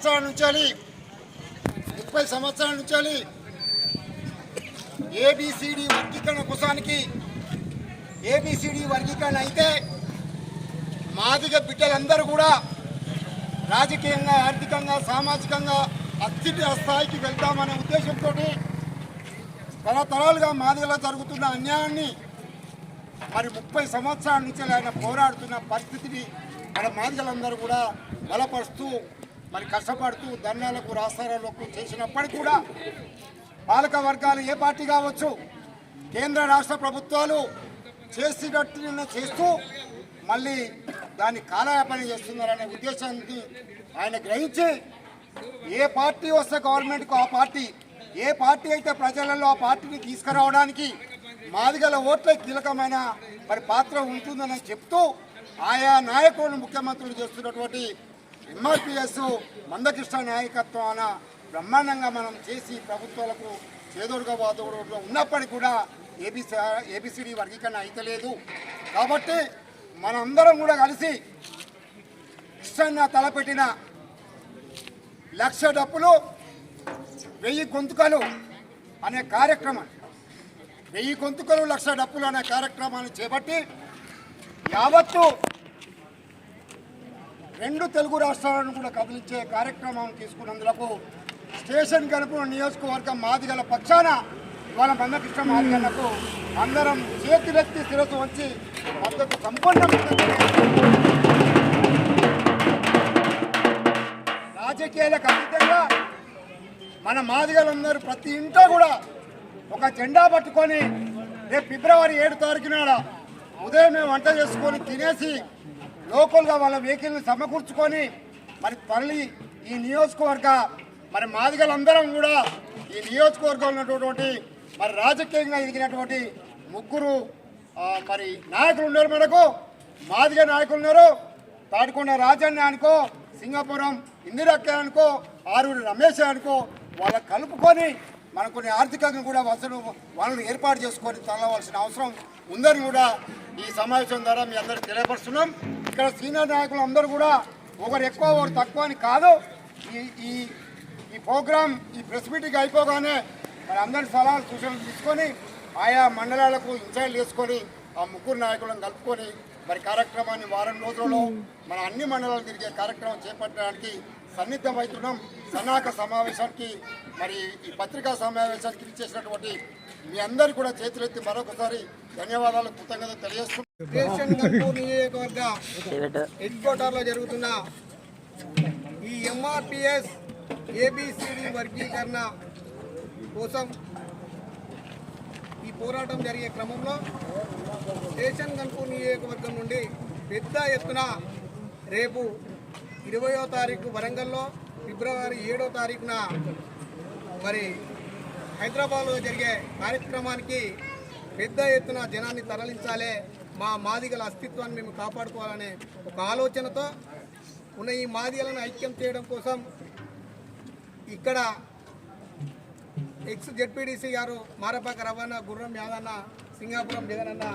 సంవత్సరాల నుంచి ముప్పై సంవత్సరాల నుంచి ఏబిసిడి వర్గీకరణ కోసానికి ఏబిసిడి వర్గీకరణ అయితే మాదిగ బిడ్డలందరూ కూడా రాజకీయంగా ఆర్థికంగా సామాజికంగా అత్యున్నత స్థాయికి వెళ్తామనే ఉద్దేశంతో తరతరాలుగా మాదిగలో జరుగుతున్న అన్యాయాన్ని మరి ముప్పై సంవత్సరాల నుంచి ఆయన పోరాడుతున్న పరిస్థితిని మన మాదిగలందరూ కూడా బలపరుస్తూ మరి కష్టపడుతూ ధర్నాలకు రాస్తారాలకు చేసినప్పటికీ కూడా పాలక వర్గాలు ఏ పార్టీ కావచ్చు కేంద్ర రాష్ట్ర ప్రభుత్వాలు చేసినట్టు చేస్తూ మళ్ళీ దాన్ని కాలయాపన చేస్తున్నారనే ఉద్దేశాన్ని ఆయన గ్రహించి ఏ పార్టీ వస్తే గవర్నమెంట్కు ఆ పార్టీ ఏ పార్టీ అయితే ప్రజలలో ఆ పార్టీని తీసుకురావడానికి మాదిగల ఓట్లే కీలకమైన మరి పాత్ర ఉంటుందని చెప్తూ ఆయా నాయకులను ముఖ్యమంత్రులు చేస్తున్నటువంటి ఎంఆర్పిఎస్ మందకృష్ణ నాయకత్వాన బ్రహ్మాండంగా మనం చేసి ప్రభుత్వాలకు చేదోడుగా వాదోడుగా ఉన్నప్పటికీ కూడా ఏబిసి ఏబిసిడి వర్గీకరణ అయితలేదు. కాబట్టి మనందరం కూడా కలిసి కృష్ణ తలపెట్టిన లక్ష డప్పులు వెయ్యి గొంతుకలు అనే కార్యక్రమం వెయ్యి గొంతుకలు లక్ష డప్పులు అనే కార్యక్రమాన్ని చేపట్టి యావత్తు రెండు తెలుగు రాష్ట్రాలను కూడా కదిలించే కార్యక్రమం తీసుకున్నందులకు స్టేషన్ కనుక నియోజకవర్గం మాదిగల పక్షాన ఇవాళ మందకృష్ణ మాదిగలకు అందరం చేతులెత్తి శిరస్సు వచ్చి మద్దతు సంపూర్ణంగా రాజకీయాలకు అతీతంగా మన మాదిగలందరూ ప్రతి ఇంట్లో కూడా ఒక జెండా పట్టుకొని రేపు ఫిబ్రవరి ఏడు తారీఖు నాడ మేము వంట చేసుకొని తినేసి లోకల్గా వాళ్ళ వెహికల్ని సమకూర్చుకొని మరి తల్లి ఈ నియోజకవర్గ మరి మాదిగలందరం కూడా ఈ నియోజకవర్గంలో ఉన్నటువంటి మరి రాజకీయంగా ఎదిగినటువంటి ముగ్గురు మరి నాయకులు ఉన్నారు మనకు. మాదిగ నాయకులు ఉన్నారు. తాడుకొండ రాజన్న అనుకో సింగపురం ఇందిరక్క అనుకో ఆరుగురు రమేష్ అనుకో వాళ్ళ కలుపుకొని మనకు కొన్ని ఆర్థికంగా కూడా వసలు వాళ్ళని ఏర్పాటు చేసుకొని తరలవలసిన అవసరం ఉందని కూడా ఈ సమావేశం ద్వారా మీ అందరికి తెలియపరుస్తున్నాం. ఇక్కడ సీనియర్ నాయకులు అందరూ కూడా ఒకరు ఎక్కువ ఒకరు తక్కువ అని కాదు. ఈ ఈ ఈ ప్రోగ్రాం ఈ ప్రెస్ మీటింగ్ అయిపోగానే మరి అందరి సలహాలు సూచనలు తీసుకొని ఆయా మండలాలకు ఇన్ఛార్జ్ చేసుకొని ఆ ముగ్గురు నాయకులను కలుపుకొని మరి కార్యక్రమాన్ని వారం రోజులలో మన అన్ని మండలాలు తిరిగే కార్యక్రమం చేపట్టడానికి సన్నిద్ధమవుతున్నాం సన్నాహక సమావేశానికి మరి ఈ పత్రికా సమావేశానికి ఇచ్చేసినటువంటి మీ అందరు కూడా చేతులెత్తి మరొకసారి ధన్యవాదాలు కృతజ్ఞతలు తెలియజేస్తున్నాం స్టేషన్ గన్పూర్ నియోజకవర్గ హెడ్ క్వార్టర్లో జరుగుతున్న ఈ ఎంఆర్పిఎస్ ఏబిసిడి వర్గీకరణ కోసం ఈ పోరాటం జరిగే క్రమంలో స్టేషన్ గన్పూర్ నియోజకవర్గం నుండి పెద్ద ఎత్తున రేపు ఇరవయో తారీఖు వరంగల్లో ఫిబ్రవరి ఏడో తారీఖున మరి హైదరాబాద్లో జరిగే కార్యక్రమానికి పెద్ద ఎత్తున జనాన్ని తరలించాలి మా మాదిగల అస్తిత్వాన్ని మేము కాపాడుకోవాలనే ఒక ఆలోచనతో ఉన్న ఈ మాదిగలను ఐక్యం చేయడం కోసం ఇక్కడ ఎక్స్ జెడ్పీడీసీ గారు మారపాక రవాణా గుర్రం యాదన్న సింగాపురం జగనన్న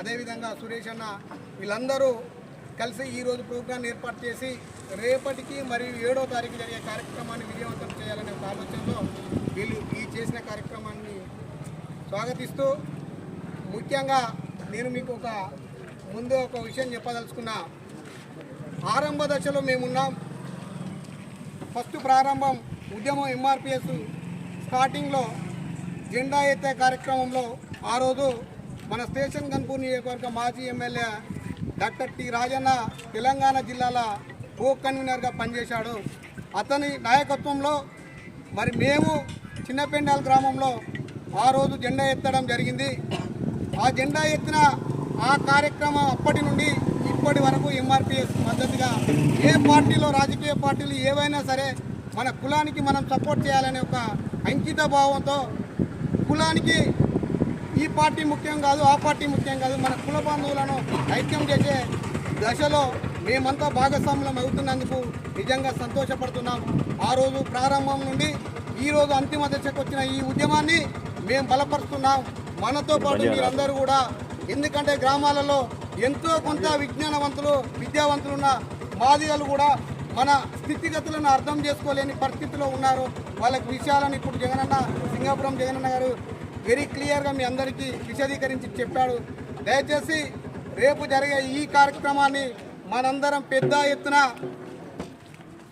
అదేవిధంగా సురేష్ అన్న వీళ్ళందరూ కలిసి ఈరోజు ప్రోగ్రాం ఏర్పాటు చేసి రేపటికి మరియు ఏడో తారీఖు జరిగే కార్యక్రమాన్ని విజయవంతం చేయాలనే ఒక ఆలోచనలో వీళ్ళు ఈ చేసిన కార్యక్రమాన్ని స్వాగతిస్తూ ముఖ్యంగా నేను మీకు ఒక ముందు ఒక విషయం చెప్పదలుచుకున్నా ఆరంభ దశలో మేమున్నాం. ఫస్ట్ ప్రారంభం ఉద్యమం ఎంఆర్పిఎస్ స్టార్టింగ్లో జెండా ఎత్తే కార్యక్రమంలో ఆ రోజు మన స్టేషన్ కన్పూర్ నియోజకవర్గ మాజీ MLA doctor T Rajanna Telangana జిల్లాల కో కన్వీనర్గా పనిచేశాడు. అతని నాయకత్వంలో మరి మేము చిన్నపెండాల గ్రామంలో ఆ రోజు జెండా ఎత్తడం జరిగింది. ఆ జెండా ఎత్తిన ఆ కార్యక్రమం అప్పటి నుండి ఇప్పటి వరకు ఎంఆర్పిఎస్ మద్దతుగా ఏ పార్టీలో రాజకీయ పార్టీలు ఏవైనా సరే మన కులానికి మనం సపోర్ట్ చేయాలనే ఒక అంకిత భావంతో కులానికి ఈ పార్టీ ముఖ్యం కాదు ఆ పార్టీ ముఖ్యం కాదు. మన కుల బంధువులను ఐక్యం చేసే దశలో మేమంతా భాగస్వాములం అవుతున్నందుకు నిజంగా సంతోషపడుతున్నాం. ఆ రోజు ప్రారంభం నుండి ఈ రోజు అంతిమ దశకు వచ్చిన ఈ ఉద్యమాన్ని మేము బలపరుస్తున్నాం. మనతో పాటు మీరందరూ కూడా. ఎందుకంటే గ్రామాలలో ఎంతో కొంత విజ్ఞానవంతులు విద్యావంతులు ఉన్న మాదిగలు కూడా మన స్థితిగతులను అర్థం చేసుకోలేని పరిస్థితిలో ఉన్నారు. వాళ్ళకి విషయాలను ఇప్పుడు జగనన్న సింగాపురం జగనన్న గారు వెరీ క్లియర్గా మీ అందరికీ విశదీకరించి చెప్పాడు. దయచేసి రేపు జరిగే ఈ కార్యక్రమాన్ని మనందరం పెద్ద ఎత్తున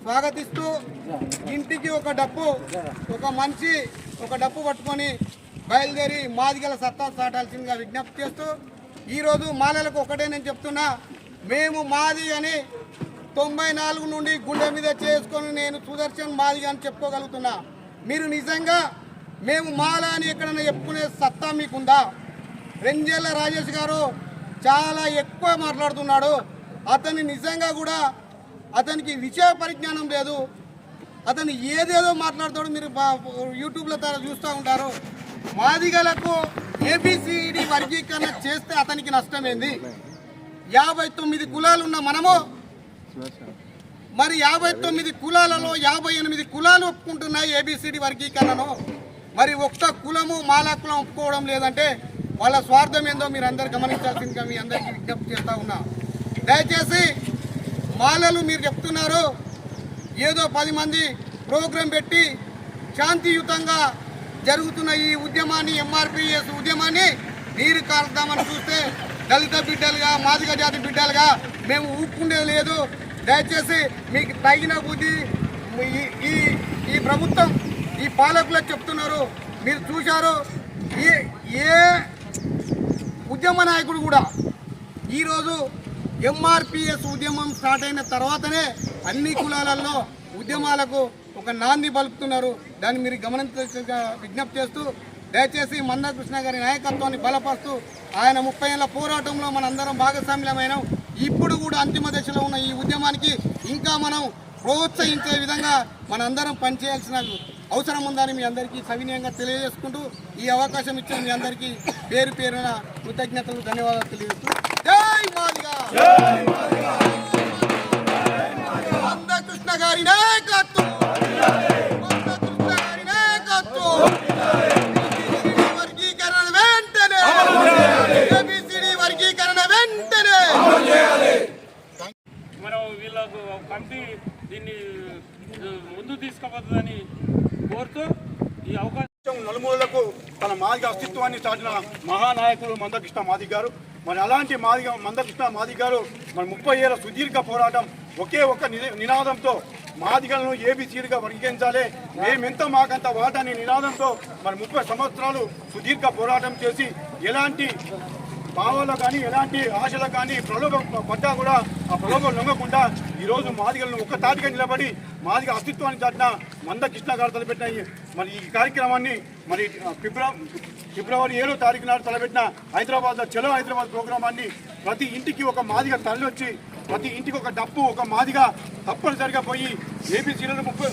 స్వాగతిస్తూ ఇంటికి ఒక డప్పు ఒక మనిషి ఒక డప్పు పట్టుకొని బయలుదేరి మాదిగల సత్తా సాటాల్సిందిగా విజ్ఞప్తి చేస్తూ ఈరోజు మాలలకు ఒకటే నేను చెప్తున్నా. మేము మాది అని తొంభై నాలుగు నుండి గుండె మీద చేసుకొని నేను సుదర్శన్ మాది అని చెప్పుకోగలుగుతున్నా. మీరు నిజంగా మేము మాలా అని ఎక్కడైనా చెప్పుకునే సత్తా మీకుందా? రెంజేళ్ళ రాజేష్ గారు చాలా ఎక్కువ మాట్లాడుతున్నాడు. అతన్ని నిజంగా కూడా అతనికి విషయ పరిజ్ఞానం లేదు. అతను ఏదేదో మాట్లాడతాడు మీరు యూట్యూబ్లో తర చూస్తూ ఉంటారు. మాదిగలకు ఏబిసిడి వర్గీకరణ చేస్తే అతనికి నష్టమేంది? యాభై తొమ్మిది కులాలు ఉన్న మనము మరి యాభై తొమ్మిది కులాలలో యాభై ఎనిమిది కులాలు ఒప్పుకుంటున్నాయి ఏబిసిడి వర్గీకరణను. మరి ఒక్క కులము మాలా కులం ఒప్పుకోవడం లేదంటే వాళ్ళ స్వార్థం ఏందో మీరు అందరు గమనించాల్సిందిగా మీ అందరికీ విజ్ఞప్తి చేస్తా ఉన్నా. దయచేసి మాలలు మీరు చెప్తున్నారు. ఏదో పది మంది ప్రోగ్రాం పెట్టి శాంతియుతంగా జరుగుతున్న ఈ ఉద్యమాన్ని ఎంఆర్పిఎస్ ఉద్యమాన్ని నీరు కారుద్దామని చూస్తే దళిత బిడ్డలుగా మాదిగ జాతి బిడ్డలుగా మేము ఊపుకుండే లేదు. దయచేసి మీకు తగిన బుద్ధి ఈ ఈ ఈ ప్రభుత్వం ఈ పాలకులకు చెప్తున్నారు. మీరు చూశారు. ఏ ఏ ఉద్యమ నాయకుడు కూడా ఈరోజు ఎంఆర్పిఎస్ ఉద్యమం స్టార్ట్ అయిన తర్వాతనే అన్ని కులాలలో ఉద్యమాలకు ఒక నాంది పలుకుతున్నారు. దాన్ని మీరు గమనించగా విజ్ఞప్తి చేస్తూ దయచేసి మందకృష్ణ గారి నాయకత్వాన్ని బలపరుస్తూ ఆయన ముప్పై ఏళ్ళ పోరాటంలో మనందరం భాగస్వామ్యమైన. ఇప్పుడు కూడా అంతిమ దశలో ఉన్న ఈ ఉద్యమానికి ఇంకా మనం ప్రోత్సహించే విధంగా మనందరం పనిచేయాల్సిన అవసరం ఉందని మీ అందరికీ సవినయంగా తెలియజేసుకుంటూ ఈ అవకాశం ఇచ్చిన మీ అందరికీ పేరు పేరున కృతజ్ఞతలు ధన్యవాదాలు తెలియజేస్తూ జై మాదిగా కృష్ణ గారి నాయకత్వం మాదిగ అస్తిత్వాన్ని చాటిన మహానాయకులు మందకృష్ణ మాది గారు. మరి అలాంటి మాదిగ మందకృష్ణ మాది గారు మరి ముప్పై ఏళ్ళ సుదీర్ఘ పోరాటం ఒకే ఒక్క నినాదంతో మాదిగలను ఏబిసీలుగా వర్గీకరించాలి. మేమెంత మాకంత వాటాని నినాదంతో మరి ముప్పై సంవత్సరాలు సుదీర్ఘ పోరాటం చేసి ఎలాంటి భావాలు కానీ ఎలాంటి ఆశలు కానీ ప్రలోభం పడ్డా కూడా ఆ ప్రలోభం లొంగకుండా ఈరోజు మాదిగలను ఒక్క తాటిగా నిలబడి మాదిగ అస్తిత్వాన్ని దాటిన మంద కృష్ణ గారు తలపెట్టిన మరి ఈ కార్యక్రమాన్ని మరి ఫిబ్రవరి ఫిబ్రవరి ఏడో తారీఖు నాడు తలపెట్టిన హైదరాబాద్ చలో హైదరాబాద్ ప్రోగ్రామాన్ని ప్రతి ఇంటికి ఒక మాదిగ తరలి ప్రతి ఇంటికి ఒక డప్పు ఒక మాదిగా తప్పనిసరిగా పోయి జిల్లాలో ముప్పై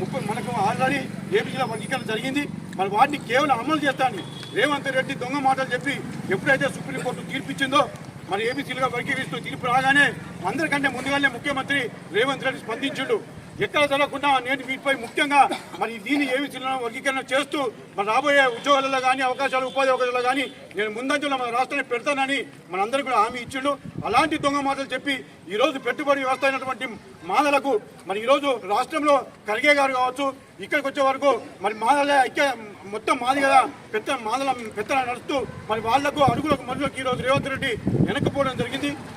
ముప్పై మనకు ఆల్రెడీ ఏపీసీలో వర్గీకరణ జరిగింది. మరి వాటిని కేవలం అమలు చేస్తాను రేవంత్ రెడ్డి దొంగ మాటలు చెప్పి ఎప్పుడైతే సుప్రీంకోర్టు తీర్పిచ్చిందో మరి ఏబీసీలుగా వర్గీకరిస్తూ తీర్పు రాగానే అందరికంటే ముందుగానే ముఖ్యమంత్రి రేవంత్ రెడ్డి స్పందించుడు. ఎక్కడ జరగకుండా నేను వీటిపై ముఖ్యంగా మరి దీన్ని ఏబీసీలను వర్గీకరణ చేస్తూ మరి రాబోయే ఉద్యోగాలలో కానీ అవకాశాలు ఉపాధి అవకాశాలు కానీ నేను ముందంజలో మన రాష్ట్రాన్ని పెడతానని మనందరికీ కూడా హామీ ఇచ్చిండు. అలాంటి దొంగ మాటలు చెప్పి ఈరోజు పెట్టుబడి వ్యవస్థ అయినటువంటి మాదలకు మరి ఈరోజు రాష్ట్రంలో ఖర్గే గారు కావచ్చు ఇక్కడికి వచ్చే వరకు మరి మాదల ఐక్య మొత్తం మాదిగ పెద్ద మాదల పెద్ద నడుస్తూ మరి వాళ్ళకు అడుగులకు మనుషులకు ఈరోజు రేవంత్ రెడ్డి వెనక్కిపోవడం జరిగింది.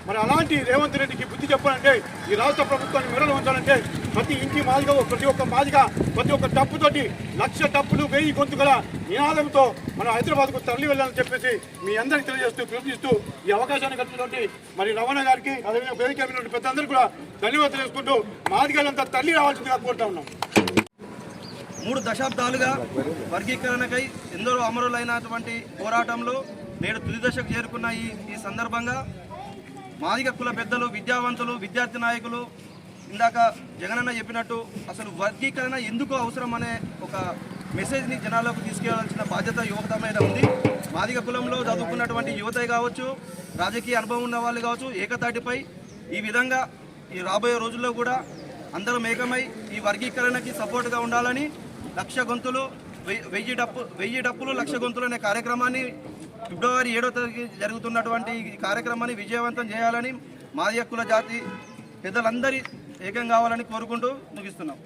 మరి అలాంటి రేవంత్ రెడ్డికి బుద్ధి చెప్పాలంటే ఈ రాష్ట్ర ప్రభుత్వాన్ని మెడలు ఉంచాలంటే ప్రతి ఇంటి మాదిగ ప్రతి ఒక్క మాదిగ ప్రతి ఒక్క డబ్బుతోటి లక్ష డబ్బులు వెయ్యి గొంతుకల నినాదంతో మనం హైదరాబాద్కు తరలి వెళ్ళాలని చెప్పేసి మీ అందరికీ తెలియజేస్తూ పిలుపునిస్తూ ఈ అవకాశాన్ని కల్పించినటువంటి మరి రవాణా గారికి అదేవిధంగా వేదిక మీద పెద్దందరూ కూడా ధన్యవాదాలు తెలుసుకుంటూ మాదిగలంతా తల్లి రావాల్సిందిగా కోరుతా ఉన్నాం. మూడు దశాబ్దాలుగా వర్గీకరణకై ఎందరో అమరులైనటువంటి పోరాటంలో నేడు తుది దశకు చేరుకున్న ఈ ఈ సందర్భంగా మాదిగ కుల పెద్దలు విద్యావంతులు విద్యార్థి నాయకులు ఇందాక జగనన్న చెప్పినట్టు అసలు వర్గీకరణ ఎందుకు అవసరం అనే ఒక మెసేజ్ని జనాలకు తీసుకెళ్ళాల్సిన బాధ్యత యువత మీద ఉంది. మాదిగ కులంలో చదువుకున్నటువంటి యువత కావచ్చు రాజకీయ అనుభవం ఉన్న వాళ్ళు కావచ్చు ఏకతాటిపై ఈ విధంగా ఈ రాబోయే రోజుల్లో కూడా అందరం ఏకమై ఈ వర్గీకరణకి సపోర్ట్గా ఉండాలని లక్ష గొంతులు వెయ్యి- వెయ్యి డప్పు వెయ్యి డప్పులు లక్ష గొంతులు అనే కార్యక్రమాన్ని ఫిబ్రవరి ఏడో తేదీ జరుగుతున్నటువంటి ఈ కార్యక్రమాన్ని విజయవంతం చేయాలని మాదియక్కుల జాతి పెద్దలందరి ఏకం కావాలని కోరుకుంటూ ముగిస్తున్నాం.